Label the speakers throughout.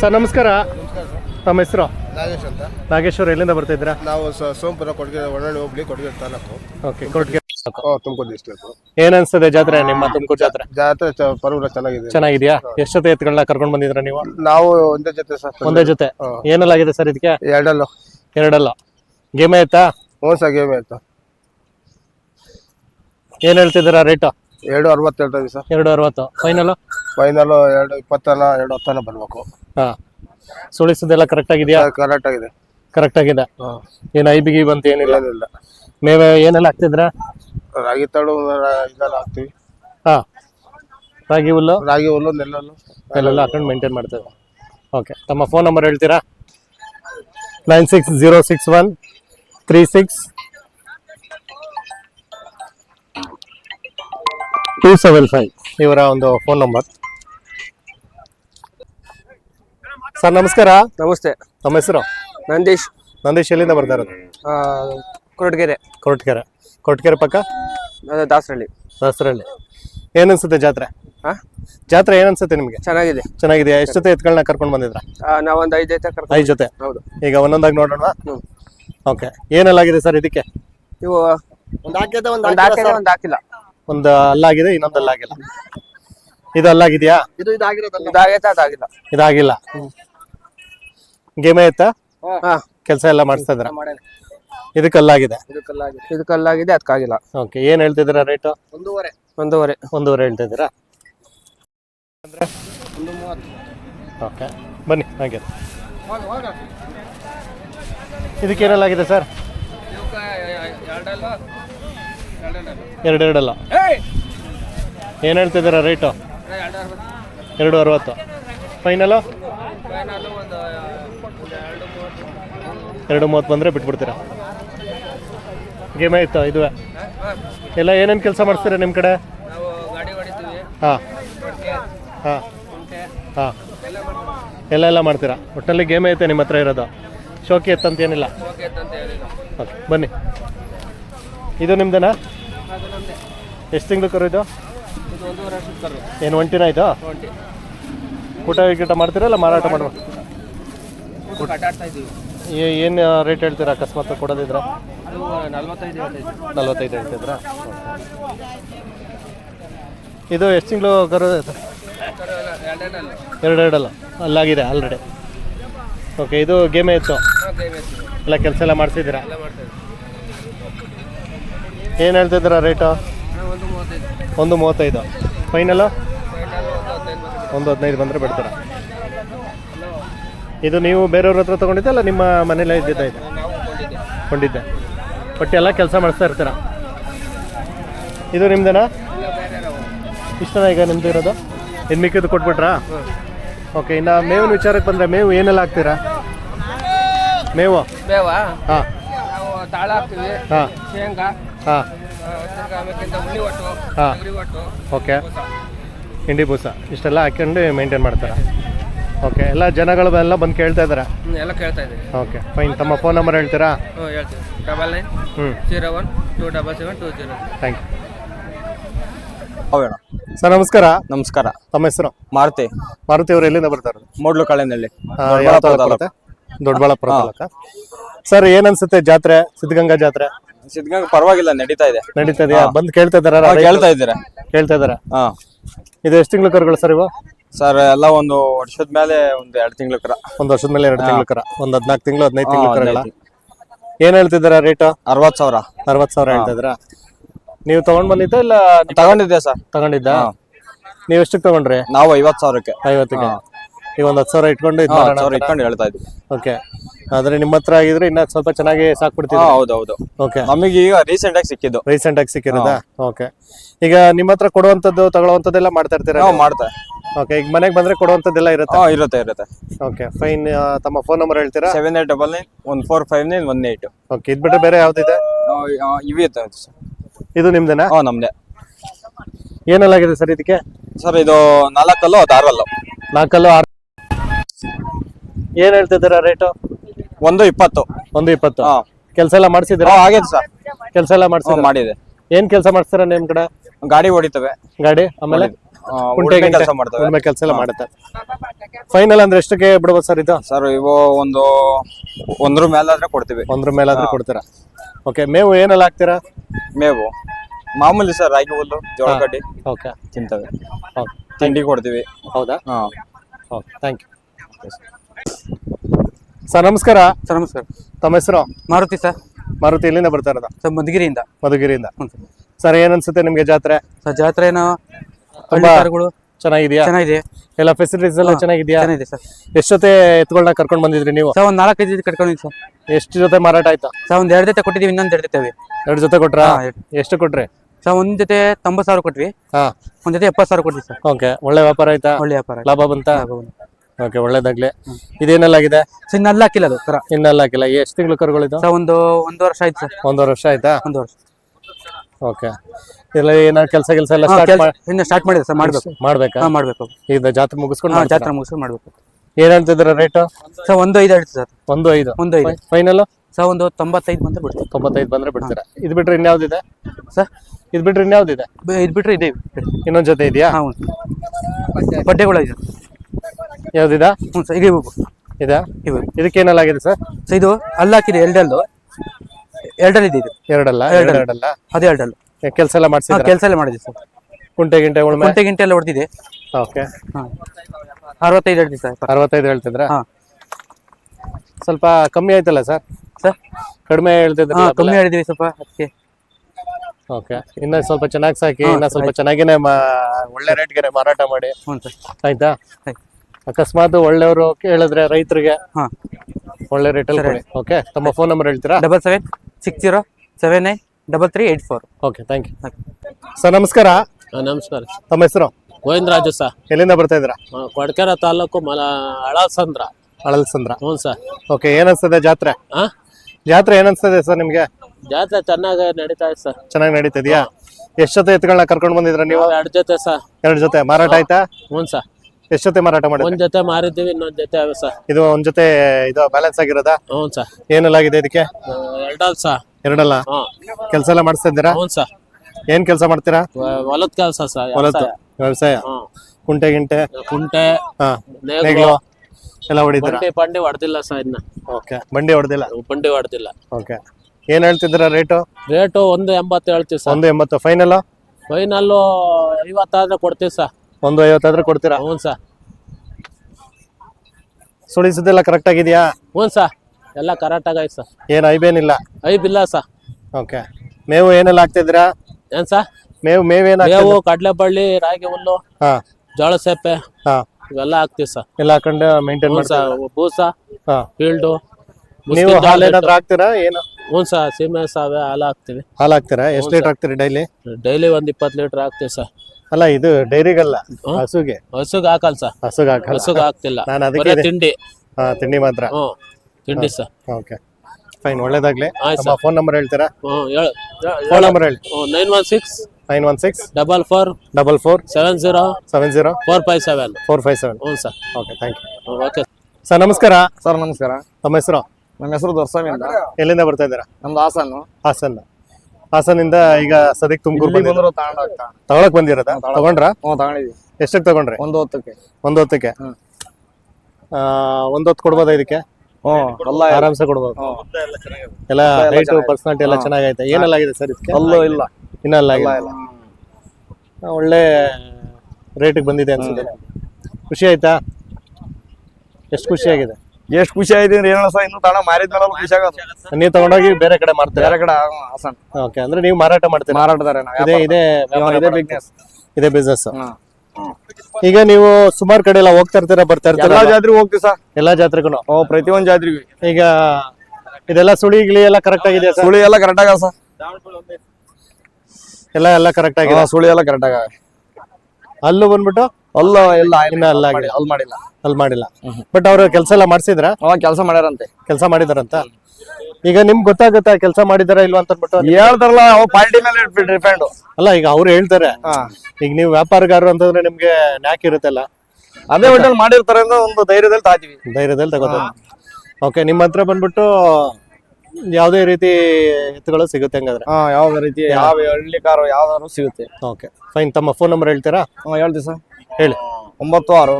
Speaker 1: Sir ನಮಸ್ಕಾರ. ತಮ್ಮ ಹೆಸರು?
Speaker 2: ನಾಗೇಶ್ ಅಂತ.
Speaker 1: ನಾಗೇಶ್ವರ ಎಲ್ಲಿಂದ ಬರ್ತಿದ್ದೀರಾ
Speaker 2: ನಾವು ಸ- ಸೋಂಪುರ ಒಳ್ಳೆ ಹೋಗ್ಲಿ ಕೊಡ್ಗೆ ತಾಲೂಕು.
Speaker 1: ಓಕೆ ಕೊಟ್ಟಿಗೆ
Speaker 2: ತುಮಕೂರು ಡಿಸ್ಟ್ರಿಕ್ಟ್
Speaker 1: ಏನ್ ಅನ್ಸ್ತದೆ ಜಾತ್ರೆ ನಿಮ್ಮ ತುಮಕೂರು ಜಾತ್ರೆ?
Speaker 2: ಜಾತ್ರೆ ಚ- ಪರವಾಗಿಲ್ಲ ಚೆನ್ನಾಗಿದೆ.
Speaker 1: ಚೆನ್ನಾಗಿದ್ಯಾ? ಎಷ್ಟೊತ್ತೆ ಎತ್ಗಳನ್ನ ಕರ್ಕೊಂಡ್ ಬಂದಿದ್ರ ನೀವು?
Speaker 2: ನಾವು ಒಂದೇ ಜೊತೆ ಸರ್.
Speaker 1: ಒಂದೇ ಜೊತೆ? ಏನಲ್ಲ ಆಗಿದೆ ಸರ್ ಇದಕ್ಕೆ?
Speaker 2: ಎರಡಲ್ಲ.
Speaker 1: ಎರಡಲ್ಲ. ಗೇಮ್ ಆಯ್ತಾ?
Speaker 2: ಸರ್ ಗೇಮ್ ಆಯ್ತು.
Speaker 1: ಏನ್ ಹೇಳ್ತಿದ್ದೀರಾ ರೇಟ್
Speaker 2: ಎರಡು ಅರವತ್ತು ಹೇಳ್ತಾ ಸರ್.
Speaker 1: ಎರಡು ಅರವತ್ತು. ಫೈನಲ್
Speaker 2: ಫೈನಲ್ ಎರಡು ಇಪ್ಪತ್ತನ ಎರಡು ಹತ್ತನ ಬರಬೇಕು.
Speaker 1: ಹಾ. ಸುಳಿಸೋದೆಲ್ಲ ಕರೆಕ್ಟ್ ಆಗಿದೆಯಾ?
Speaker 2: ಕರೆಕ್ಟ್ ಆಗಿದೆ.
Speaker 1: ಕರೆಕ್ಟ್ ಆಗಿದೆ. ಏನು ಐ ಬಿಗಿ ಬಂತು ಏನಿಲ್ಲ?
Speaker 2: ಇಲ್ಲ
Speaker 1: ಮೇವೆ ಏನೆಲ್ಲ ಹಾಕ್ತಿದ್ರ?
Speaker 2: ರಾಗಿ ತಳು ರ- ಇದೆಲ್ಲ ಹಾಕ್ತೀವಿ.
Speaker 1: ಹಾ. ರಾಗಿ ಹುಲ್ಲು?
Speaker 2: ರಾಗಿ ಹುಲ್ಲು ನೆಲ್ಲಲ್ಲು.
Speaker 1: ನೆಲ್ಲ ಹಾಕೊಂಡು ಮೇಂಟೈನ್ ಮಾಡ್ತೇವೆ. ಓಕೆ ತಮ್ಮ ಫೋನ್ ನಂಬರ್ ಹೇಳ್ತೀರಾ? Nine six zero six one three six two seven five ಇವರ ಒಂದು ಫೋನ್ ನಂಬರ್ ಸರ್ ನಮಸ್ಕಾರ.
Speaker 3: ನಮಸ್ತೆ.
Speaker 1: ನಮ್ಮ ಹೆಸರು?
Speaker 3: ನಂದೀಶ್.
Speaker 1: ನಂದೀಶ್ ಎಲ್ಲಿಂದ ಬರ್ತಾ ಇರೋದು?
Speaker 3: ಆ, ಕೊರಟಗೆರೆ.
Speaker 1: ಕೊರಟಗೆರೆ. ಕೊರಟಗೆರೆ ಪಕ್ಕ?
Speaker 3: ಅದೇ ದಾಸರಳ್ಳಿ.
Speaker 1: ದಸರಲ್ಲಿ ಏನನ್ಸುತ್ತೆ ಜಾತ್ರೆ?
Speaker 3: ಹಾ
Speaker 1: ಜಾತ್ರೆ ಏನನ್ಸುತ್ತೆ ನಿಮಗೆ?
Speaker 3: ಚೆನ್ನಾಗಿದೆ.
Speaker 1: ಚೆನ್ನಾಗಿದೆ. ಎಷ್ಟು ಜೊತೆ ಎತ್ಗಳನ್ನ ಕರ್ಕೊಂಡು ಬಂದಿದ್ರ?
Speaker 3: ಆ, ನಾವೊಂದು ಐದು ಐತೆ ಕರ್ಕೊಂಡು
Speaker 1: ಐದು ಜೊತೆ?
Speaker 3: ಹೌದು.
Speaker 1: ಈಗ ಒಂದೊಂದಾಗಿ ನೋಡೋಣ?
Speaker 3: ಹ್ಮ್.
Speaker 1: ಓಕೆ. ಏನೆಲ್ಲಾಗಿದೆ ಸರ್ ಇದಕ್ಕೆ?
Speaker 3: ಇವು
Speaker 2: ಒಂದು ಹಾಕಿದ ಒಂದು
Speaker 3: ಹಾಕಿಲ್ಲ
Speaker 1: ಒಂದು ಅಲ್ಲಾಗಿದೆ ಇನ್ನೊಂದು ಅಲ್ಲಾಗಿಲ್ಲ ಇದು ಅಲ್ಲಾಗಿದೆಯಾ?
Speaker 2: ಇದು ಇದಾಗಿರೋದಲ್ಲ.
Speaker 3: ಇದಾಗೈತೆ ಅದಾಗಿಲ್ಲ.
Speaker 1: ಇದಾಗಿಲ್ಲ. ಗೇಮೇ ಆಯ್ತಾ
Speaker 3: ಹಾ.
Speaker 1: ಕೆಲಸ ಎಲ್ಲ ಮಾಡಿಸ್ತಾ ಇದ್ರ ಇದಕ್ಕೆ ಅಲ್ಲಾಗಿದೆ
Speaker 3: ಇದು ಕಲ್ಲಾಗಿದೆ. ಅದಕ್ಕಾಗಿಲ್ಲ
Speaker 1: ಓಕೆ ಏನ್ ಹೇಳ್ತಿದ್ದೀರಾ ರೇಟು
Speaker 2: ಒಂದೂವರೆ.
Speaker 3: ಒಂದೂವರೆ.
Speaker 1: ಒಂದೂವರೆ ಹೇಳ್ತಿದ್ದೀರಾ?
Speaker 2: ಅಂದ್ರೆ
Speaker 1: ಓಕೆ ಬನ್ನಿ ಹಾಗೆ. ಇದಕ್ಕೆ ಏನೆಲ್ಲಾಗಿದೆ ಸರ್? ಎರಡೆರಡಲ್ಲ. ಏನು ಹೇಳ್ತಿದ್ದೀರಾ ರೇಟು ಎರಡು ಅರವತ್ತು. ಫೈನಲು ಎರಡು ಮೂವತ್ತು ಬಂದರೆ ಬಿಟ್ಬಿಡ್ತೀರಾ ಗೇಮ್ ಇತ್ತು ಇದುವೆ ಎಲ್ಲ ಏನೇನು ಕೆಲಸ ಮಾಡಿಸ್ತೀರಾ ನಿಮ್ಮ ಕಡೆ ಹಾಂ ಹಾಂ ಹಾಂ ಎಲ್ಲ ಎಲ್ಲ ಮಾಡ್ತೀರಾ ಒಟ್ಟಿನಲ್ಲಿ ಗೇಮ್ ಐತೆ ನಿಮ್ಮ ಹತ್ರ ಇರೋದು ಶೋಕಿ ಎತ್ತಂತ ಏನಿಲ್ಲ ಓಕೆ ಬನ್ನಿ ಇದು ನಿಮ್ದೇನಾ ಎಷ್ಟು ತಿಂಗಳು ಕರು ಇದು ಏನು ಒಂಟಿನ ಇದು ಊಟ ಗೀಟ ಮಾಡ್ತೀರಾ ಇಲ್ಲ ಮಾರಾಟ ಮಾಡುವ ಏನು ರೇಟ್ ಹೇಳ್ತೀರಾ? ಅಕಸ್ಮಾತ್ ಕೊಡೋದಿದ್ರೆ?
Speaker 3: ನಲ್ವತ್ತೈದು
Speaker 1: ನಲ್ವತ್ತೈದು ಹೇಳ್ತಿದ್ರಾ? ಇದು ಎಷ್ಟು ತಿಂಗಳು ಕರು
Speaker 3: ಎರಡೆರಡಲ್ಲ.
Speaker 1: ಅಲ್ಲಾಗಿದೆ ಆಲ್ರೆಡಿ ಓಕೆ ಇದು ಗೇಮೇ ಇತ್ತು ಎಲ್ಲ ಕೆಲಸ ಎಲ್ಲ ಮಾಡಿಸಿದ್ದೀರಾ ಏನು ಹೇಳ್ತಿದ್ದೀರಾ ರೇಟು
Speaker 3: ಒಂದು ಮೂವತ್ತೈದು. ಫೈನಲ್ಲು ಒಂದು ಹದಿನೈದು
Speaker 1: ಬಂದರೆ ಬಿಡ್ತೀರಾ? ಇದು ನೀವು ಬೇರೆಯವ್ರ ಹತ್ರ ತೊಗೊಂಡಿದ್ದೆ ಅಲ್ಲ ನಿಮ್ಮ ಮನೇಲೇ ಇದ್ದಿದ್ದ ಇದು?
Speaker 3: ನಾವು ಕೊಂಡಿದ್ದೆ.
Speaker 1: ಬಟ್ ಎಲ್ಲ ಕೆಲಸ ಮಾಡಿಸ್ತಾ ಇರ್ತೀರ? ಇದು ನಿಮ್ದೇನಾ? ಇಷ್ಟನಾ ಈಗ ನಿಮ್ದು ಇರೋದು? ಇನ್ನು ಮಿಕ್ಕಿದ್ದು ಕೊಟ್ಬಿಟ್ರಾ? ಓಕೆ ಇನ್ನು ಮೇವಿನ ವಿಚಾರಕ್ಕೆ ಬಂದರೆ ಮೇವು ಏನೆಲ್ಲ ಹಾಕ್ತೀರಾ? ಮೇವು? ಹಾಂ.
Speaker 3: ನಾವು ತಾಳ ಹಾಕ್ತೀವಿ.
Speaker 1: ಹಾಂ.
Speaker 3: ಶೇಂಗಾ
Speaker 1: ಹಾ. ಓಕೆ ಹಿಂಡಿ ಬೂಸ. ಇಷ್ಟೆಲ್ಲ ಹಾಕ್ಕೊಂಡು ಮೇಂಟೈನ್ ಮಾಡ್ತಾರೆ? ಓಕೆ ಎಲ್ಲ ಜನಗಳು ಎಲ್ಲ ಬಂದು ಕೇಳ್ತಾ ಇದ್ದಾರೆ
Speaker 3: ಹ್ಮ್, ಎಲ್ಲ ಕೇಳ್ತಾ ಇದ್ದೀವಿ.
Speaker 1: ಓಕೆ ಫೈನ್ ತಮ್ಮ ಫೋನ್ ನಂಬರ್ ಹೇಳ್ತೀರಾ?
Speaker 3: ಹ್ಞೂ ಹೇಳ್ತೀವಿ. ಡಬಲ್ ನೈನ್
Speaker 1: ಹ್ಞೂ
Speaker 3: zero one two double seven two zero
Speaker 1: thank you
Speaker 4: ಅವೇಣ
Speaker 1: sir ನಮಸ್ಕಾರ.
Speaker 4: ನಮಸ್ಕಾರ.
Speaker 1: ತಮ್ಮ ಹೆಸರು?
Speaker 4: ಮಾರುತಿ.
Speaker 1: ಮಾರುತಿ ಅವರು ಎಲ್ಲಿಂದ ಬರ್ತಾರೆ
Speaker 4: ಮೂಡ್ಲು ಕಾಳಿನಲ್ಲಿ
Speaker 1: ಯಾವ ತಾಲೂಕು ಬರುತ್ತೆ? ದೊಡ್ಡಬಳ್ಳಾಪುರ ತಾಲೂಕ? ಸರ್ ಏನನ್ಸುತ್ತೆ ಜಾತ್ರೆ ಸಿದ್ಧಗಂಗಾ ಜಾತ್ರೆ?
Speaker 4: ಸಿದ್ಧಗಂಗಾ ಪರವಾಗಿಲ್ಲ ನಡೀತಾ ಇದೆ.
Speaker 1: ನಡೀತಾ ಇದೆಯಾ? ಬಂದು ಕೇಳ್ತಾ ಇದಾರ
Speaker 4: ಹೇಳ್ತಾ ಕೇಳ್ತಾ ಇದ್ದೀರಾ?
Speaker 1: ಕೇಳ್ತಾ ಇದಾರ?
Speaker 4: ಹಾ.
Speaker 1: ಇದು ಎಷ್ಟು ತಿಂಗಳು ಕರುಗಳು ಸರ್ ಇವು?
Speaker 4: ಸರ್ ಎಲ್ಲ ಒಂದು ವರ್ಷದ ಮೇಲೆ ಒಂದು ಎರಡು ತಿಂಗಳ ಕರ.
Speaker 1: ಒಂದು ವರ್ಷದ ಮೇಲೆ ಎರಡು ತಿಂಗಳ ಕರ. ಒಂದು ಹದಿನಾಲ್ಕು ತಿಂಗಳು ಹದಿನೈದು ತಿಂಗಳು ಕರಗಳ
Speaker 4: ಹದಿನೈದು.
Speaker 1: ಏನ್ ಹೇಳ್ತಿದ್ದೀರಾ ರೇಟ್
Speaker 4: ಅರವತ್ ಸಾವಿರ.
Speaker 1: ಅರವತ್ ಸಾವಿರ ಹೇಳ್ತಿದ್ರಾ ನೀವು ತಗೊಂಡ್ ಬಂದಿದ್ದ ಇಲ್ಲ
Speaker 4: ತಗೊಂಡಿದ್ದೆ ಸರ್.
Speaker 1: ತಗೊಂಡಿದ್ದ? ನೀವು ಎಷ್ಟಕ್ಕೆ ತಗೊಂಡ್ರಿ?
Speaker 4: ನಾವು ಐವತ್ ಸಾವಿರಕ್ಕೆ.
Speaker 1: ಐವತ್ತಕ್ಕೆ ಈಗ ಒಂದ್ ಹತ್ತು ಸಾವಿರ ಇಟ್ಕೊಂಡು ಇದು
Speaker 4: ಇಟ್ಕೊಂಡು ಹೇಳ್ತಾ ಇದ್ವಿ.
Speaker 1: ಓಕೆ. ಆದ್ರೆ ನಿಮ್ಮ ಹತ್ರ ಆಗಿದ್ರೆ ಇನ್ನ ಸ್ವಲ್ಪ ಚೆನ್ನಾಗಿ
Speaker 4: ಸಾಕ್
Speaker 1: ಸಾಕ್ಬಿಡ್ತೀವಿ
Speaker 4: ಹೌದು ಹೌದು
Speaker 1: ಓಕೆ.
Speaker 4: ನಮಗೆ ಈಗ ರೀಸೆಂಟ್ ಆಗಿ ಸಿಕ್ಕಿದ್ದು.
Speaker 1: ರೀಸೆಂಟ್ ಆಗಿ ಸಿಕ್ಕಿರೋದಾ? ಓಕೆ. ಈಗ ನಿಮ್ಮ ಹತ್ರ ಕೊಡುವಂತದ್ದು ತಗೊಳ್ಳುವಂತದ್ದೆಲ್ಲ ಮಾಡ್ತಾ ಇರ್ತೀರಾ
Speaker 4: ನಾವು ಮಾಡ್ತಾ
Speaker 1: ಓಕೆ ಈಗ ಮನೆಗೆ ಬಂದ್ರೆ ಕೊಡುವಂತದ್ದೆಲ್ಲ ಇರುತ್ತೆ?
Speaker 4: ಹಾ ಇರುತ್ತೆ ಇರುತ್ತೆ.
Speaker 1: ಓಕೆ ಫೈನ್ ತಮ್ಮ ಫೋನ್ ನಂಬರ್ ಹೇಳ್ತೀರಾ?
Speaker 4: Seven eight double nine one four five nine one eight
Speaker 1: okay ಇದು? ಬಿಟ್ಟರೆ ಬೇರೆ ಯಾವ್ದಿದೆ
Speaker 4: ಇವಿ ಸರ್.
Speaker 1: ಇದು ನಿಮ್ದೇನಾ?
Speaker 4: ಹಾ ನಮ್ದೆ.
Speaker 1: ಏನೆಲ್ಲಾಗಿದೆ ಸರ್ ಇದಕ್ಕೆ?
Speaker 4: ಸರ್ ಇದು ನಾಲ್ಕಲ್ಲು ಅದು ಆರಲ್ಲು.
Speaker 1: ನಾಲ್ಕಲ್ಲು ಆರು ಏನ್ ಹೇಳ್ತಿದ್ದೀರಾ ರೇಟು
Speaker 4: ಒಂದು ಇಪ್ಪತ್ತು.
Speaker 1: ಒಂದು ಇಪ್ಪತ್ತು.
Speaker 4: ಹಾ.
Speaker 1: ಕೆಲಸ ಎಲ್ಲ ಮಾಡಿಸಿದ್ದೀರಾ?
Speaker 4: ಹಾ ಆಗೈತೆ ಸರ್.
Speaker 1: ಕೆಲಸ ಎಲ್ಲ ಮಾಡಿಸಿ
Speaker 4: ಮಾಡಿದೆ.
Speaker 1: ಏನ್ ಕೆಲಸ ಮಾಡ್ತೀರಾ ನಿಮ್ ಕಡೆ?
Speaker 4: ಗಾಡಿ ಹೊಡಿತವೆ.
Speaker 1: ಗಾಡಿ ಆಮೇಲೆ? ಕುಂಟೆ
Speaker 4: ಕೆಲಸ ಮಾಡ್ತವೆ.
Speaker 1: ಉಳ್ಮೆ ಕೆಲಸ ಎಲ್ಲ ಮಾಡುತ್ತೆ. ಫೈನಲ್ ಅಂದ್ರೆ ಎಷ್ಟಕ್ಕೆ ಬಿಡ್ಬೋದು ಸರ್ ಇದು?
Speaker 4: ಸರ್ ಇವು ಒಂದು ಒಂದ್ರ ಮೇಲಾದ್ರೆ ಕೊಡ್ತೀವಿ.
Speaker 1: ಒಂದ್ರ ಮೇಲಾದ್ರೆ ಕೊಡ್ತೀರಾ? ಓಕೆ ಮೇವು ಏನೆಲ್ಲ ಹಾಕ್ತೀರಾ?
Speaker 4: ಮೇವು. ಮಾಮೂಲಿ ಸರ್ ರಾಗಿ ಹುಲ್ಲು ಜೋಳ ಕಡ್ಡಿ
Speaker 1: ಓಕೆ
Speaker 4: ತಿಂತವೆ. ತಿಂಡಿ ಕೊಡ್ತೀವಿ.
Speaker 1: ಹೌದಾ?
Speaker 4: ಹಾ.
Speaker 1: ಓಕೆ ಥ್ಯಾಂಕ್ ಯು ಸರ್ ನಮಸ್ಕಾರ.
Speaker 5: ಸರ್ ನಮಸ್ಕಾರ.
Speaker 1: ತಮ್ಮ ಹೆಸರು?
Speaker 5: ಮಾರುತಿ ಸರ್.
Speaker 1: ಮಾರುತಿ ಇಲ್ಲಿಂದ ಬರ್ತಾ ಇರೋದ?
Speaker 5: ಸರ್ ಮಧುಗಿರಿಯಿಂದ.
Speaker 1: ಮಧುಗಿರಿಯಿಂದ.
Speaker 5: ಸರ್.
Speaker 1: ಸರ್ ಏನ್ ಅನ್ಸುತ್ತೆ ನಿಮ್ಗೆ ಜಾತ್ರೆ?
Speaker 5: ಸರ್ ಜಾತ್ರೆ ಏನೋ
Speaker 1: ತುಂಬಾ
Speaker 5: ಕಾರುಗಳು
Speaker 1: ಚೆನ್ನಾಗಿದ್ಯಾ?
Speaker 5: ಚೆನ್ನಾಗಿದೆ.
Speaker 1: ಎಲ್ಲ ಫೆಸಿಲಿಟೀಸ್ ಎಲ್ಲ ಚೆನ್ನಾಗಿದ್ಯಾ?
Speaker 5: ಚೆನ್ನಾಗಿದೆ ಸರ್.
Speaker 1: ಎಷ್ಟೊತ್ತೆ ಎತ್ಗಳನ್ನ ಕರ್ಕೊಂಡ್ ಬಂದಿದ್ರಿ ನೀವು?
Speaker 5: ಸರ್ ಒಂದು ನಾಲ್ಕೈದು ಜೊತೆ ಕಟ್ಕೊಂಡಿದ್ದೀವಿ ಸರ್.
Speaker 1: ಎಷ್ಟು ಜೊತೆ ಮಾರಾಟ ಆಯ್ತಾ?
Speaker 5: ಸರ್ ಒಂದ್ ಎರಡು ಜೊತೆ ಕೊಟ್ಟಿದ್ದೀವಿ ಇನ್ನೊಂದು ಎರಡು ಜೊತೆ
Speaker 1: ಎರಡು ಜೊತೆ ಕೊಟ್ರಾ?
Speaker 5: ಎರಡು.
Speaker 1: ಎಷ್ಟು ಕೊಟ್ರಿ?
Speaker 5: ಸರ್ ಒಂದ್ ಜೊತೆ ತೊಂಬತ್ತು ಸಾವಿರ ಕೊಟ್ವಿ.
Speaker 1: ಹಾ.
Speaker 5: ಒಂದ್ ಜೊತೆ ಎಪ್ಪತ್ತು ಸಾವಿರ ಕೊಟ್ವಿ ಸರ್.
Speaker 1: ಓಕೆ ಒಳ್ಳೆ ವ್ಯಾಪಾರ ಆಯ್ತಾ?
Speaker 5: ಒಳ್ಳೆ ವ್ಯಾಪಾರ
Speaker 1: ಲಾಭ ಬಂತಾ? ಓಕೆ ಒಳ್ಳೇದಾಗ್ಲಿ. ಇದೇನೆಲ್ಲಾಗಿದೆ?
Speaker 5: ಸರ್ ಇನ್ನೆಲ್ಲ ಹಾಕಿಲ್ಲ ಅದು ಸರ.
Speaker 1: ಇನ್ನೆಲ್ಲ ಹಾಕಿಲ್ಲ. ಎಷ್ಟು ತಿಂಗಳು ಕರುಗಳಿದು
Speaker 5: ಸರ್ ಒಂದು ಒಂದು ವರ್ಷ ಆಯ್ತು ಸರ್.
Speaker 1: ಒಂದೂವರೆ ವರ್ಷ ಆಯ್ತಾ?
Speaker 5: ಒಂದು ವರ್ಷ.
Speaker 1: ಓಕೆ. ಇಲ್ಲ ಏನಾದ್ರು ಕೆಲಸ ಕೆಲಸ ಎಲ್ಲ
Speaker 5: ಹಾ,
Speaker 1: ಸ್ಟಾರ್ಟ್
Speaker 5: ಕೆಲ್ಸ ಇನ್ನು ಸ್ಟಾರ್ಟ್ ಮಾಡಿದೆ ಸರ್ ಮಾಡಬೇಕು.
Speaker 1: ಮಾಡ್ಬೇಕಾ?
Speaker 5: ಹಾ ಮಾಡಬೇಕು.
Speaker 1: ಈಗ ಜಾತ್ರೆ ಮುಗಿಸ್ಕೊಂಡು
Speaker 5: ಜಾತ್ರೆ ಮುಗಿಸ್ಕೊಂಡು ಮಾಡಬೇಕು.
Speaker 1: ಏನಂತಿದ್ರೆ ರೇಟ್
Speaker 5: ಸರ್ ಒಂದು ಐದು ಆಯ್ತು ಸರ್.
Speaker 1: ಒಂದು ಐದು.
Speaker 5: ಒಂದು ಐದು.
Speaker 1: ಫೈನಲ್
Speaker 5: ಸರ್ ಒಂದು ತೊಂಬತ್ತೈದು ಬಂದ್ರೆ ಬಿಡ್ತೀವಿ.
Speaker 1: ತೊಂಬತ್ತೈದು ಬಂದ್ರೆ ಬಿಡ್ತೀರಾ? ಇದು ಬಿಟ್ರೆ ಇನ್ಯಾವ್ದಿದೆ?
Speaker 5: ಸರ್?
Speaker 1: ಇದು ಬಿಟ್ರೆ ಇನ್ಯಾವ್ದಿದೆ?
Speaker 5: ಇದು ಬಿಟ್ರೆ ಇದೆ.
Speaker 1: ಇನ್ನೊಂದ್ ಜೊತೆ ಇದೆಯಾ?
Speaker 5: ಹಾಂ ಬಡ್ಡೆಗಳ ಇದೆ.
Speaker 1: ಯಾವ್ದಿದ?
Speaker 5: ಹ್ಞೂ ಸರ್ ಈಗ ಇವು
Speaker 1: ಇದಾ?
Speaker 5: ಇವು
Speaker 1: ಇದಕ್ಕೇನೆಲ್ಲಾಗಿದೆ ಸರ್?
Speaker 5: ಸೊ ಇದು ಅಲ್ಲಾಕಿದೆ ಎರಡಲ್ಲು. ಎರಡಲ್ ಇದೆ. ಇದು
Speaker 1: ಎರಡಲ್ಲ?
Speaker 5: ಎರಡಲ್ಲ.
Speaker 1: ಎರಡಲ್ಲ
Speaker 5: ಅದು ಎರಡಲ್ಲು.
Speaker 1: ಕೆಲಸ ಎಲ್ಲ ಮಾಡ್ಸಿದ್ರ
Speaker 5: ಕೆಲಸ ಎಲ್ಲ ಮಾಡಿದೆ ಸರ್.
Speaker 1: ಕುಂಟೆ ಗಿಂಟೆ ಉಳ್ಮೆ?
Speaker 5: ಕುಂಟೆ ಗಿಂಟೆ ಎಲ್ಲ ಹೊಡೆದಿದೆ.
Speaker 1: ಓಕೆ.
Speaker 5: ಹಾಂ. ಅರವತ್ತೈದು ಹೇಳ್ತೀವಿ ಸರ್.
Speaker 1: ಅರವತ್ತೈದು ಹೇಳ್ತಿದ್ರ?
Speaker 5: ಹಾಂ.
Speaker 1: ಸ್ವಲ್ಪ ಕಮ್ಮಿ ಆಯ್ತಲ್ಲ ಸರ್?
Speaker 5: ಸರ್?
Speaker 1: ಕಡಿಮೆ ಹೇಳ್ತಿದ್ರೆ
Speaker 5: ಹಾಂ ಕಮ್ಮಿ ಹೇಳಿದ್ವಿ ಸ್ವಲ್ಪ ಅದಕ್ಕೆ.
Speaker 1: ಓಕೆ. ಇನ್ನ ಸ್ವಲ್ಪ ಚೆನ್ನಾಗಿ ಸಾಕಿ ಇನ್ನೂ ಸ್ವಲ್ಪ ಚೆನ್ನಾಗಿನೇ ಮಾ ಒಳ್ಳೆ ರೇಟ್ಗೆ ಮಾರಾಟ ಮಾಡಿ.
Speaker 5: ಹ್ಞೂ ಸರ್.
Speaker 1: ಆಯ್ತಾ? ಅಕಸ್ಮಾತ್ ಒಳ್ಳೆಯವರು ಕೇಳಿದ್ರೆ ರೈತರಿಗೆ
Speaker 5: ಹಾಂ.
Speaker 1: ಒಳ್ಳೆ ರೇಟಲ್ಲಿ ಕೊಡಿ. ಓಕೆ? ತಮ್ಮ ಫೋನ್ ನಂಬರ್ ಹೇಳ್ತೀರಾ?
Speaker 5: Double seven six zero seven nine double three eight four
Speaker 1: okay thank you sir ನಮಸ್ಕಾರ.
Speaker 6: ನಮಸ್ಕಾರ
Speaker 1: ತಮ್ಮ ಹೆಸರು?
Speaker 6: ಗೋವಿಂದರಾಜು ಸರ್.
Speaker 1: ಎಲ್ಲಿಂದ ಬರ್ತಾ ಇದ್ದೀರಾ?
Speaker 6: ಕೊಡಕೆರೆ ತಾಲೂಕು ಮಲ ಹಳಸಂದ್ರ
Speaker 1: ಅಳಲ್ಸಂದ್ರ.
Speaker 6: ಹ್ಞೂ ಸರ್.
Speaker 1: ಓಕೆ ಏನಿಸ್ತದೆ ಜಾತ್ರೆ?
Speaker 6: ಹಾ?
Speaker 1: ಜಾತ್ರೆ ಏನಿಸ್ತದೆ ಸರ್ ನಿಮ್ಗೆ?
Speaker 6: ಜಾತ್ರೆ ಚೆನ್ನಾಗಿ ನಡೀತಾ ಇದೆ ಸರ್.
Speaker 1: ಚೆನ್ನಾಗಿ ನಡೀತಿದ್ಯಾ? ಎಷ್ಟು ಜೊತೆ ಎತ್ತುಗಳನ್ನ ಕರ್ಕೊಂಡು ಬಂದಿದ್ರ ನೀವು?
Speaker 6: ಎರಡು ಜೊತೆ ಸರ್.
Speaker 1: ಎರಡು ಜೊತೆ ಮಾರಾಟ ಆಯ್ತಾ?
Speaker 6: ಹ್ಞೂ ಸರ್.
Speaker 1: ಎಷ್ಟು ಜೊತೆ ಮಾರಾಟ ಮಾಡಿದ್ರಿ?
Speaker 6: ಒಂದ್ ಜೊತೆ ಮಾರಿದ್ದೀವಿ ಇನ್ನೊಂದ್ ಜೊತೆ ಅವೆ ಸರ್.
Speaker 1: ಇದು ಒಂದ್ ಜೊತೆ ಇದು ಬ್ಯಾಲೆನ್ಸ್ ಆಗಿರೋದಾ?
Speaker 6: ಹ್ಞೂ ಸರ್.
Speaker 1: ಏನಲ್ಲಾಗಿದೆ ಇದಕ್ಕೆ?
Speaker 6: ಎರಡಲ್ ಸರ್.
Speaker 1: ಎರಡಲ್ಲ? ಕೆಲಸ ಎಲ್ಲ ಮಾಡಿಸ್ತಾ ಇದ್ದೀರಾ?
Speaker 6: ಹ್ಞೂ ಸರ್.
Speaker 1: ಏನ್ ಕೆಲಸ ಮಾಡ್ತೀರಾ?
Speaker 6: ಹೊಲದ ಕೆಲಸ ಸರ್
Speaker 1: ಹೊಲದ್ದು? ವ್ಯವಸಾಯ. ಕುಂಟೆ ಗಿಂಟೆ?
Speaker 6: ಕುಂಟೆ
Speaker 1: ಹಾ.
Speaker 6: ನೇಗ್ಲು
Speaker 1: ಎಲ್ಲ ಹೊಡಿತೀರಾ?
Speaker 6: ಬಂಡಿ ಬಂಡಿ ಹೊಡೆದಿಲ್ಲ ಸರ್ ಇನ್ನ.
Speaker 1: ಓಕೆ. ಬಂಡಿ ಹೊಡೆದಿಲ್ಲ?
Speaker 6: ಬಂಡಿ ಹೊಡೆದಿಲ್ಲ.
Speaker 1: ಓಕೆ. ಏನ್ ಹೇಳ್ತಿದ್ದೀರಾ ರೇಟು?
Speaker 6: ರೇಟು ಒಂದು ಎಂಬತ್ತು ಹೇಳ್ತೀವಿ ಸರ್.
Speaker 1: ಒಂದು ಎಂಬತ್ತು. ಫೈನಲ್?
Speaker 6: ಫೈನಲ್ಲು ಐವತ್ತಾದ್ರೆ ಕೊಡ್ತೀವಿ ಸರ್.
Speaker 1: ಒಂದು ಐವತ್ತಾದ್ರೆ ಕೊಡ್ತೀರಾ?
Speaker 6: ಹ್ಞೂ ಸರ್.
Speaker 1: ಸುಳಿಸೋದೆಲ್ಲ ಕರೆಕ್ಟ್ ಆಗಿದೆಯಾ?
Speaker 6: ಹ್ಞೂ ಸರ್. ಎಲ್ಲ ಕರೆಕ್ಟಾಗಿ ಆಯ್ತು ಸರ್.
Speaker 1: ಏನ್ ಐಬೇನಿಲ್ಲ
Speaker 6: ಐಬಿಲ್ಲ ಸರ್.
Speaker 1: ಓಕೆ. ಮೇವು ಏನೆಲ್ಲ ಹಾಕ್ತಿದ್ದೀರಾ?
Speaker 6: ಏನ್ ಸರ್?
Speaker 1: ಮೇವು ಮೇವೇನ
Speaker 6: ಮೇವು ಕಡಲೆಬಳ್ಳಿ ರಾಗಿ ಹುಲ್ಲು
Speaker 1: ಹಾ.
Speaker 6: ಜೋಳ ಸೆಪ್ಪೆ
Speaker 1: ಹಾ.
Speaker 6: ಇವೆಲ್ಲ ಹಾಕ್ತೀವಿ ಸರ್.
Speaker 1: ಎಲ್ಲ ಹಾಕೊಂಡು ಮೇಂಟೈನ್
Speaker 6: ಮಾಡ್ತೀವಿ
Speaker 1: ಮಾಡ್ತಾ
Speaker 6: ಸರ್ ಬೂಸ
Speaker 1: ಹಾ.
Speaker 6: ಫೀಲ್ಡು
Speaker 1: ನೀವು ಹಾಲು ಏನಾದ್ರು ಹಾಕ್ತೀರಾ? ಏನು?
Speaker 6: ಹ್ಞೂ ಸರ್. ಸೀಮೆ ಸಾವೆ ಹಾಲು ಹಾಕ್ತೀವಿ.
Speaker 1: ಹಾಲು ಹಾಕ್ತೀರಾ? ಎಷ್ಟು ಲೀಟರ್ ಹಾಕ್ತೀರಿ ಡೈಲಿ?
Speaker 6: ಡೈಲಿ ಒಂದ್ ಇಪ್ಪತ್ತು ಲೀಟ್ರ್ ಹಾಕ್ತೀವಿ ಸರ್.
Speaker 1: ಅಲ್ಲ ಇದು ಡೈರಿಗಲ್ಲ ಹಸುಗೆ.
Speaker 6: ಹಸುಗೆ ಹಾಕಲ್ಲ ಸರ್.
Speaker 1: ಹಸುಗೆ ಹಾಕಲ್ಲ.
Speaker 6: ಹಸುಗೆ ಹಾಕ್ತಿಲ್ಲ.
Speaker 1: ನಾನು ಅದಕ್ಕೆ
Speaker 6: ಬರೀ ತಿಂಡಿ.
Speaker 1: ಹಾ ತಿಂಡಿ ಮಾತ್ರ.
Speaker 6: ಹ್ಞೂ. ಸರ್
Speaker 1: ಓಕೆ ಫೈನ್ ಒಳ್ಳೇದಾಗ್ಲಿ.
Speaker 6: ಆಯ್ತು
Speaker 1: ನಮ್ಮ ಫೋನ್ ನಂಬರ್ ಹೇಳ್ತೀರಾ?
Speaker 6: ಹ್ಞೂ ಹೇಳು.
Speaker 1: ಫೋನ್ ನಂಬರ್ ಹೇಳಿ
Speaker 6: nine one six
Speaker 1: nine one six
Speaker 6: double four
Speaker 1: double four
Speaker 6: seven zero
Speaker 1: seven zero
Speaker 6: four five seven
Speaker 1: four five seven
Speaker 6: ಹ್ಞೂ sir
Speaker 1: okay thank you
Speaker 6: okay
Speaker 1: sir ನಮಸ್ಕಾರ.
Speaker 7: Sir ನಮಸ್ಕಾರ.
Speaker 1: ತಮ್ಮ ಹೆಸರು?
Speaker 7: ನಮ್ಮ ಹೆಸರು ದೊರ್ಸಾಮಿ ಅಂತ.
Speaker 1: ಎಲ್ಲಿಂದ ಬರ್ತಾ ಇದ್ದೀರಾ?
Speaker 7: ನಮ್ದು ಹಾಸನ್ನು.
Speaker 1: ಹಾಸನ್ ಹಾಸನಿಂದ ಈಗ ಸದ್ಯಕ್ಕೆ ತುಮಕೂರು
Speaker 7: ಇಲ್ಲಿ
Speaker 1: ಬಂದಿರ
Speaker 7: ಬಂದ್ರು ತಗೊಂಡ್ ಹೋಗ್ತಾ.
Speaker 1: ತಗೊಳಕ್ ಬಂದಿರೋದ? ತಗೊಂಡ್ರ?
Speaker 7: ಹ್ಞೂ ತಗೊಂಡಿದ್ವಿ.
Speaker 1: ಎಷ್ಟಕ್ಕೆ ತಗೊಂಡ್ರಿ?
Speaker 7: ಒಂದು ಹೊತ್ತಕ್ಕೆ.
Speaker 1: ಒಂದು ಹೊತ್ತಕ್ಕೆ?
Speaker 7: ಹ್ಮ್.
Speaker 1: ಆ, ಒಂದ್ ಹೊತ್ತು ಕೊಡ್ಬೋದಾ ಇದಕ್ಕೆ? ಆರಾಮ್ಸೆ ಕೊಡ್ಬೋದು. ಎಲ್ಲ ರೈಟ್ ಪರ್ಸನಾಲಿಟಿ ಎಲ್ಲ ಚೆನ್ನಾಗೈತೆ. ಏನೆಲ್ಲ ಆಗಿದೆ ಸರ್ ಇದಕ್ಕೆ?
Speaker 7: ಅಲ್ಲೂ ಇಲ್ಲ.
Speaker 1: ಇನ್ನೆಲ್ಲ
Speaker 7: ಇಲ್ಲ.
Speaker 1: ಒಳ್ಳೆ ರೇಟ್ ಬಂದಿದೆ ಅನ್ಸುತ್ತೆ. ಖುಷಿ ಆಯ್ತಾ? ಎಷ್ಟು ಖುಷಿ ಆಗಿದೆ?
Speaker 7: ಎಷ್ಟು ಖುಷಿ ಆಗಿದೆ ಅಂದ್ರೆ ಏನೋ ಸಹ ಇನ್ನು ಮಾರಿದ ಮಾರಿದ್ಮೇಲೆ ಖುಷಿ ಆಗೋದು.
Speaker 1: ನೀವು ತಗೊಂಡೋಗಿ ಬೇರೆ ಕಡೆ ಮಾಡ್ತೀರಾ
Speaker 7: ಬೇರೆ ಕಡೆ ಹಾಸನ್.
Speaker 1: ಓಕೆ ಅಂದ್ರೆ ನೀವು ಮಾರಾಟ ಮಾಡ್ತೀರಾ?
Speaker 7: ಮಾರಾಟದಾರೆ
Speaker 1: ಇದೇ ಇದೇ
Speaker 7: ಇದೇ ಬಿಸ್ನೆಸ್
Speaker 1: ಇದೇ ಬಿಸ್ನೆಸ್ ಈಗ ನೀವು ಸುಮಾರು ಕಡೆ ಎಲ್ಲ ಹೋಗ್ತಾ ಇರ್ತೀರಾ ಬರ್ತಾ ಇರ್ತೀರಾ?
Speaker 7: ಎಲ್ಲಾ ಜಾತ್ರೆಗೆ ಹೋಗ್ತೀವಿ ಸರ್.
Speaker 1: ಎಲ್ಲಾ ಜಾತ್ರೆಗೂ?
Speaker 7: ಓ ಪ್ರತಿಯೊಂದ್ ಜಾತ್ರೆಗೂ.
Speaker 1: ಈಗ ಇದೆಲ್ಲ ಸುಳಿ ಗಿಳಿ ಎಲ್ಲ ಕರೆಕ್ಟ್ ಆಗಿದೆ ಸರ್?
Speaker 7: ಸುಳಿ ಎಲ್ಲ ಕರೆಕ್ಟ್ ಆಗ ಸರ್.
Speaker 1: ಎಲ್ಲ ಎಲ್ಲ ಕರೆಕ್ಟ್ ಆಗಿದೆ
Speaker 7: ಸುಳಿ ಎಲ್ಲ ಕರೆಕ್ಟ್ ಆಗ
Speaker 1: ಅಲ್ಲೂ ಬಂದ್ಬಿಟ್ಟು?
Speaker 7: ಅಲ್ಲ ಎಲ್ಲ
Speaker 1: ಇನ್ನ ಅಲ್ಲ.
Speaker 7: ಅಲ್ಲಿ ಮಾಡಿಲ್ಲ.
Speaker 1: ಅಲ್ಲಿ ಮಾಡಿಲ್ಲ ಬಟ್ ಅವ್ರು ಕೆಲಸ ಎಲ್ಲ ಮಾಡ್ಸಿದ್ರ?
Speaker 7: ಅವ ಕೆಲಸ ಮಾಡ್ಯಾರಂತೆ.
Speaker 1: ಕೆಲಸ ಮಾಡಿದಾರಂತ? ಈಗ ನಿಮ್ಗೆ ಗೊತ್ತಾಗುತ್ತಾ ಕೆಲಸ ಮಾಡಿದಾರ ಇಲ್ವಾ ಅಂತ ಅಂದ್ಬಿಟ್ಟು
Speaker 7: ಹೇಳ್ತಾರಲ್ಲ ಅವ್ ಪಾರ್ಟಿ ಮೇಲೆ ಡಿಪೆಂಡ್.
Speaker 1: ಅಲ್ಲ ಈಗ ಅವ್ರು ಹೇಳ್ತಾರೆ. ಈಗ ನೀವು ವ್ಯಾಪಾರಗಾರರು ಅಂತಂದ್ರೆ ನಿಮ್ಗೆ ನ್ಯಾಕ್ ಇರುತ್ತಲ್ಲ.
Speaker 7: ಅದೇ ಹೋಟೆಲ್ ಮಾಡಿರ್ತಾರೆ ಅಂದ್ರೆ ಒಂದು ಧೈರ್ಯದಲ್ಲಿ ತಾತೀವಿ.
Speaker 1: ಧೈರ್ಯದಲ್ಲಿ ತಗೋತಾರೆ. ಓಕೆ ನಿಮ್ಮ ಹತ್ರ ಬಂದ್ಬಿಟ್ಟು ಯಾವುದೇ ರೀತಿ ಎತ್ತುಗಳು ಸಿಗುತ್ತೆ ಹಂಗಾದ್ರೆ?
Speaker 7: ಹಾ ಯಾವ ರೀತಿ ಯಾವ ಹಳ್ಳಿ ಕಾರು ಯಾವ್ದಾದ್ರು ಸಿಗುತ್ತೆ.
Speaker 1: ಓಕೆ ಫೈನ್ ತಮ್ಮ ಫೋನ್ ನಂಬರ್ ಹೇಳ್ತೀರಾ?
Speaker 7: ಹಾ ಹೇಳ್ತೀವಿ ಸರ್.
Speaker 1: ಹೇಳಿ.
Speaker 7: ಒಂಬತ್ತು ಆರು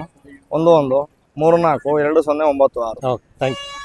Speaker 7: ಒಂದು ಒಂದು ಮೂರು ನಾಲ್ಕು ಎರಡು ಸೊನ್ನೆ ಒಂಬತ್ತು ಆರು.
Speaker 1: Okay thank you